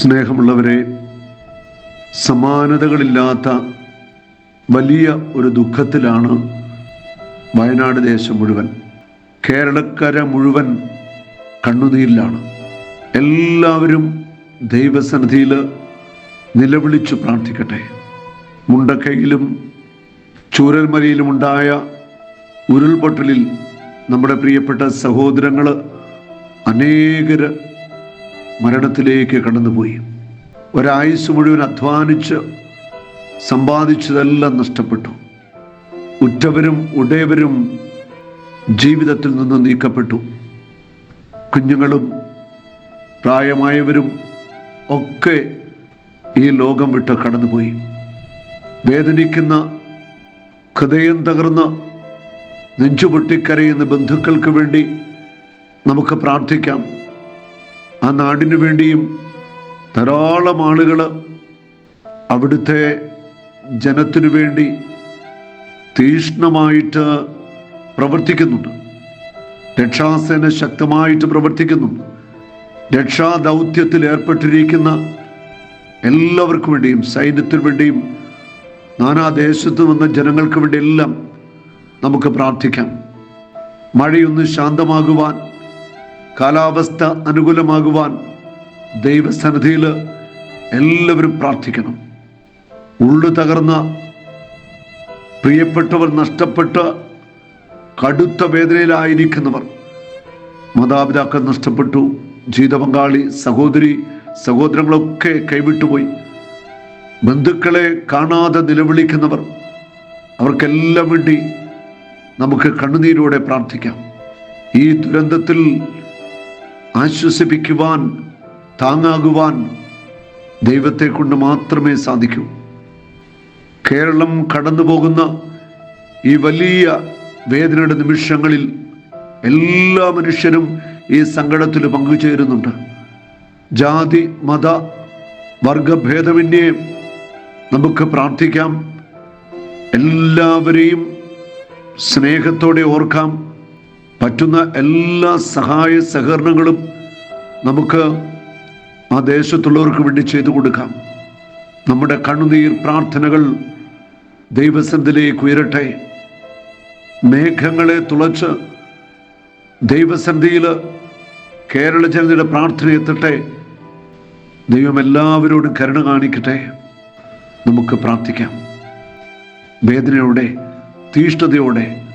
സ്നേഹമുള്ളവരെ സമാനതകളില്ലാത്ത വലിയ ഒരു ദുഃഖത്തിലാണ് വയനാട് ദേശം മുഴുവൻ. കേരളക്കര മുഴുവൻ കണ്ണുനീരിലാണ്. എല്ലാവരും ദൈവസന്നിധിയിൽ നിലവിളിച്ചു പ്രാർത്ഥിക്കട്ടെ. മുണ്ടക്കൈയിലും ചൂരൽമലയിലുമുണ്ടായ ഉരുൾപൊട്ടലിൽ നമ്മുടെ പ്രിയപ്പെട്ട സഹോദരങ്ങൾ അനേകര് മരണത്തിലേക്ക് കടന്നുപോയി. ഒരായുസ് മുഴുവൻ അധ്വാനിച്ച് സമ്പാദിച്ചതെല്ലാം നഷ്ടപ്പെട്ടു. ഉറ്റവരും ഉടയവരും ജീവിതത്തിൽ നിന്ന് നീക്കപ്പെട്ടു. കുഞ്ഞുങ്ങളും പ്രായമായവരും ഒക്കെ ഈ ലോകം വിട്ട് കടന്നുപോയി. വേദനിക്കുന്ന ഹൃദയം തകർന്ന് നെഞ്ചുപൊട്ടിക്കരയുന്ന ബന്ധുക്കൾക്ക് വേണ്ടി നമുക്ക് പ്രാർത്ഥിക്കാം. ആ നാടിനു വേണ്ടിയും ധാരാളം ആളുകൾ അവിടുത്തെ ജനത്തിനു വേണ്ടി തീഷ്ണമായിട്ട് പ്രവർത്തിക്കുന്നുണ്ട്. രക്ഷാസേന ശക്തമായിട്ട് പ്രവർത്തിക്കുന്നുണ്ട്. രക്ഷാദൗത്യത്തിൽ ഏർപ്പെട്ടിരിക്കുന്ന എല്ലാവർക്കും വേണ്ടിയും സൈന്യത്തിനു വേണ്ടിയും നാനാദേശത്തു വന്ന ജനങ്ങൾക്ക് വേണ്ടി എല്ലാം നമുക്ക് പ്രാർത്ഥിക്കാം. മഴയൊന്ന് ശാന്തമാകുവാൻ കാലാവസ്ഥ അനുകൂലമാകുവാൻ ദൈവസന്നിധിയിൽ എല്ലാവരും പ്രാർത്ഥിക്കണം. ഉള്ളു തകർന്ന പ്രിയപ്പെട്ടവർ നഷ്ടപ്പെട്ട് കടുത്ത വേദനയിലായിരിക്കുന്നവർ മാതാപിതാക്കൾ നഷ്ടപ്പെട്ടു ജീവിതപങ്കാളി സഹോദരി സഹോദരങ്ങളൊക്കെ കൈവിട്ടുപോയി. ബന്ധുക്കളെ കാണാതെ നിലവിളിക്കുന്നവർ അവർക്കെല്ലാം വേണ്ടി നമുക്ക് കണ്ണുനീരോടെ പ്രാർത്ഥിക്കാം. ഈ ദുരന്തത്തിൽ ആശ്വസിപ്പിക്കുവാൻ താങ്ങാകുവാൻ ദൈവത്തെ കൊണ്ട് മാത്രമേ സാധിക്കൂ. കേരളം കടന്നു പോകുന്ന ഈ വലിയ വേദനയുടെ നിമിഷങ്ങളിൽ എല്ലാ മനുഷ്യരും ഈ സങ്കടത്തിൽ പങ്കുചേരുന്നുണ്ട്. ജാതി മത വർഗഭേദമന്യേ നമുക്ക് പ്രാർത്ഥിക്കാം. എല്ലാവരെയും സ്നേഹത്തോടെ ഓർക്കാം. പറ്റുന്ന എല്ലാ സഹായ സഹകരണങ്ങളും നമുക്ക് ആ ദേശത്തുള്ളവർക്ക് വേണ്ടി ചെയ്തു കൊടുക്കാം. നമ്മുടെ കണ്ണുനീർ പ്രാർത്ഥനകൾ ദൈവസന്ധിലേക്ക് ഉയരട്ടെ. മേഘങ്ങളെ തുളച്ച് ദൈവസന്ധിയിൽ കേരള ജനതയുടെ പ്രാർത്ഥന എത്തട്ടെ. ദൈവം എല്ലാവരോടും കരുണ കാണിക്കട്ടെ. നമുക്ക് പ്രാർത്ഥിക്കാം. വേദനയോടെ തീഷ്ണതയോടെ